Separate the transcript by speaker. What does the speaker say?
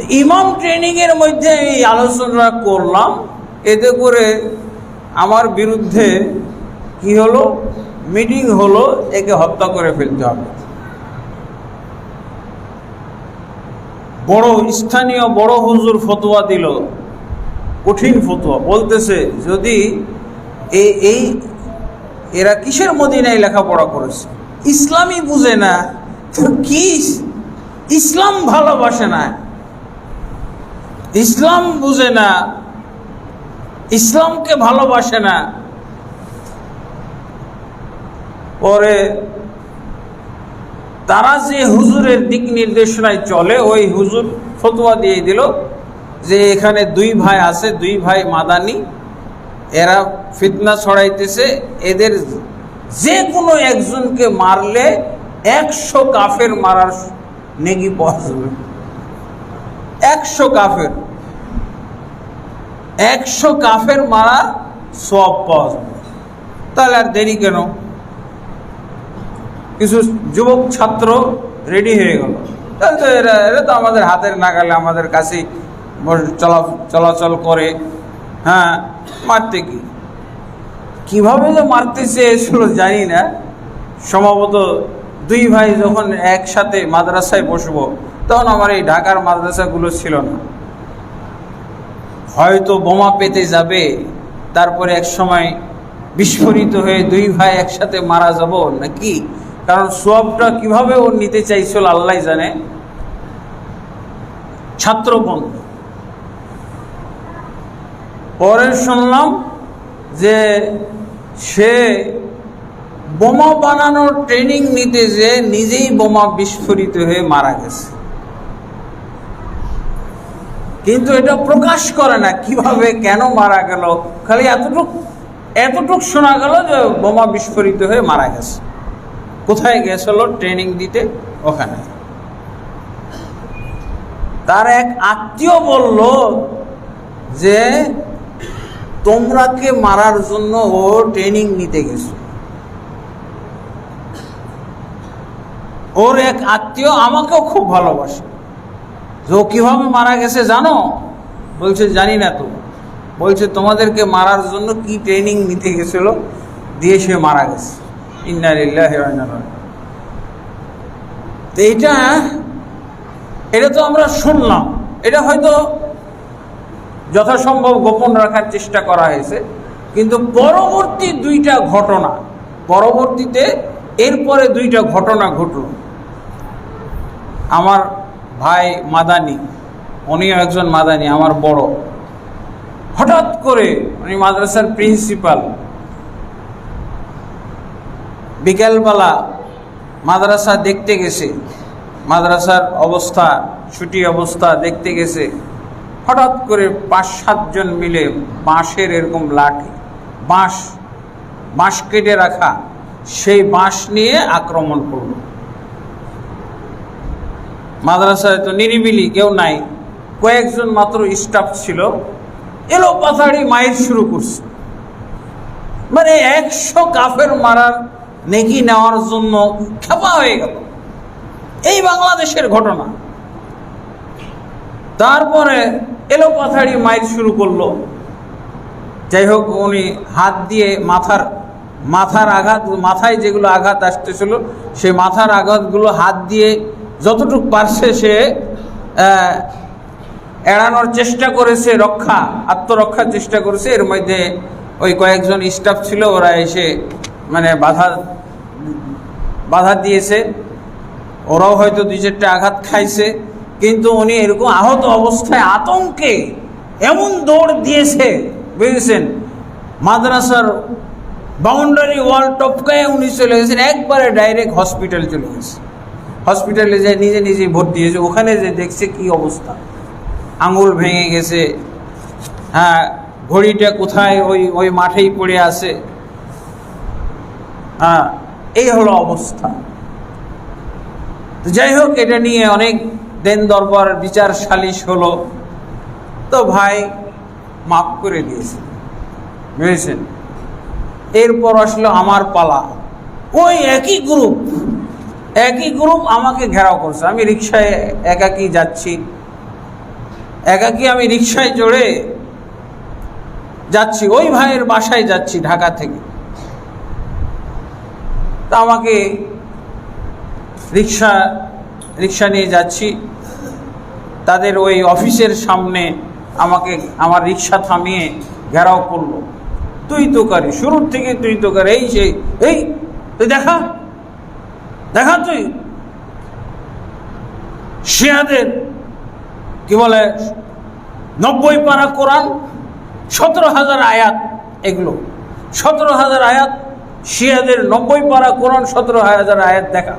Speaker 1: ইমাম ট্রেনিংয়ের মধ্যে এই আলোচনা করলাম, এতে করে আমার বিরুদ্ধে কি হলো? মিটিং হলো, একে হত্যা করে ফেলতে হবে। বড় স্থানীয় বড় হুজুর ফতোয়া দিল, কঠিন ফতোয়া, বলতেছে, যদি এই এই, এরা কিসের মদিনায় লেখাপড়া করেছে? ইসলামই বুঝে না, তো কি ইসলাম ভালোবাসে না? ইসলাম বুঝে না, ইসলামকে ভালোবাসে না। পরে তারা যে হুজুরের দিক নির্দেশনায় চলে, ওই হুজুর ফতোয়া দিয়ে দিল যে এখানে দুই ভাই আছে, দুই ভাই মাদানি, এরা ফিতনা ছড়াইতেছে, এদের যে কোনো একজনকে মারলে একশো কাফের মারার নেগি পাওয়া যাবে। একশো কাফের। একশো কাফের মারার সব পাওয়া যাবে। তাহলে আর দেরি কেন? কিছু যুবক ছাত্র রেডি হয়ে গেল। তাহলে তো এরা এরা তো আমাদের হাতের নাগালে, আমাদের বস- চলা, চলাচল করে। হ্যাঁ মারতে কি? কীভাবে যে মারতে চেয়েছিল জানি না। সম্ভবত দুই ভাই যখন একসাথে মাদ্রাসায় বসবো, তখন আমার এই ঢাকার মাদ্রাসাগুলো ছিল না। হয়তো বোমা পেতে যাবে, তারপরে এক সময় বিস্ফোরিত হয়ে দুই ভাই একসাথে মারা যাব নাকি? কারণ সোয়াবটা কীভাবে ও নিতে চাইছিল আল্লাহ জানে। ছাত্র বন্ধু, পরে শুনলাম যে সে বোমা বানানোর ট্রেনিং নিতে যে নিজেই বোমা বিস্ফোরিত হয়ে মারা গেছে। কিন্তু এটা প্রকাশ করে না কীভাবে, কেন মারা গেল? খালি এতটুক এতটুক শোনা গেল যে বোমা বিস্ফোরিত হয়ে মারা গেছে। কোথায় গেছিল ট্রেনিং দিতে? ওখানে। তার এক আত্মীয় বলল যে তোমরাকে মারার জন্য ও ট্রেনিং নিতে গেছে? ওর এক আত্মীয় আমাকেও খুব ভালোবাসে। ও কীভাবে মারা গেছে জানো? বলছে, জানি না তো। বলছে, তোমাদেরকে মারার জন্য কি ট্রেনিং নিতে গেছিল? দিয়ে সে মারা গেছে। তো এটা এটা তো আমরা শুনলাম। এটা হয়তো যথাসম্ভব গোপন রাখার চেষ্টা করা হয়েছে। কিন্তু পরবর্তী দুইটা ঘটনা, পরবর্তীতে এরপরে দুইটা ঘটনা ঘটল। আমার ভাই মাদানি উনিও একজন মাদানি, আমার বড়। হঠাৎ করে উনি মাদ্রাসার প্রিন্সিপাল। বিকেলবেলা মাদ্রাসা দেখতে গেছে। মাদ্রাসার অবস্থা, ছুটি অবস্থা দেখতে গেছে। হঠাৎ করে পাঁচ সাতজন মিলে বাঁশের এরকম লাঠি, বাঁশ বাঁশ কেটে রাখা, সেই বাঁশ নিয়ে আক্রমণ করল। মাদ্রাসায় তো নিরিবিলি, কেউ নাই। কয়েকজন মাত্র স্টাফ ছিল। এলো পাথাড়ি মায়ের শুরু করছে। মানে একশো কাফের মারার নেকি নেওয়ার জন্য খেপা হয়ে গেল। এই বাংলাদেশের ঘটনা। তারপরে এলো পাথাড়ি মাইর শুরু করল। যাই হোক, উনি হাত দিয়ে মাথার মাথার আঘাত, মাথায় যেগুলো আঘাত আসতেছিল, সেই মাথার আঘাতগুলো হাত দিয়ে যতটুকু পারছে সে এড়ানোর চেষ্টা করেছে রক্ষা, আত্মরক্ষার চেষ্টা করেছে। এর মধ্যে ওই কয়েকজন স্টাফ ছিল, ওরা এসে মানে বাধা বাধা দিয়েছে। ওরাও হয়তো দুই চারটে আঘাত খাইছে। কিন্তু উনি এরকম আহত অবস্থায় আতঙ্কে এমন দৌড় দিয়েছে, বুঝেছেন? মাদ্রাসার বাউন্ডারি ওয়াল টপকায় উনি চলে গেছেন, একবারে ডাইরেক্ট হসপিটাল চলে গেছে। হসপিটালে যায়, নিজে নিজে ভর্তি হয়েছে। ওখানে যে দেখছে কি অবস্থা। আঙুল ভেঙে গেছে। হ্যাঁ ঘড়িটা কোথায়? ওই ওই মাঠেই পড়ে আছে। হ্যাঁ এই হলো অবস্থা। যাই হোক, এটা নিয়ে অনেক দেন দরবার, বিচার সালিশ হলো। তো ভাই মাফ করে দিয়েছে। বুঝেছেন? এরপর আসলো আমার পালা। ওই একই গ্রুপ একই গ্রুপ আমাকে ঘেরাও করছে। আমি রিক্সায় একাকি যাচ্ছি। একাকি আমি রিক্সায় চড়ে যাচ্ছি। ওই ভাইয়ের বাসায় যাচ্ছি ঢাকা থেকে। তা আমাকে রিক্সা রিক্সা নিয়ে যাচ্ছি। তাদের ওই অফিসের সামনে আমাকে, আমার রিক্সা থামিয়ে ঘেরাও করল। তুই তো কারি, শুরুর থেকে তুই তো কারি। এই সেই এই, তুই দেখা? দেখা তুই শিয়াদের, কি বলে, নব্বই পারা কোরআন, সতেরো হাজার আয়াত এগুলো। সতেরো হাজার আয়াত, শিয়াদের নব্বই পারা কোরআন, সতেরো হাজার আয়াত দেখা।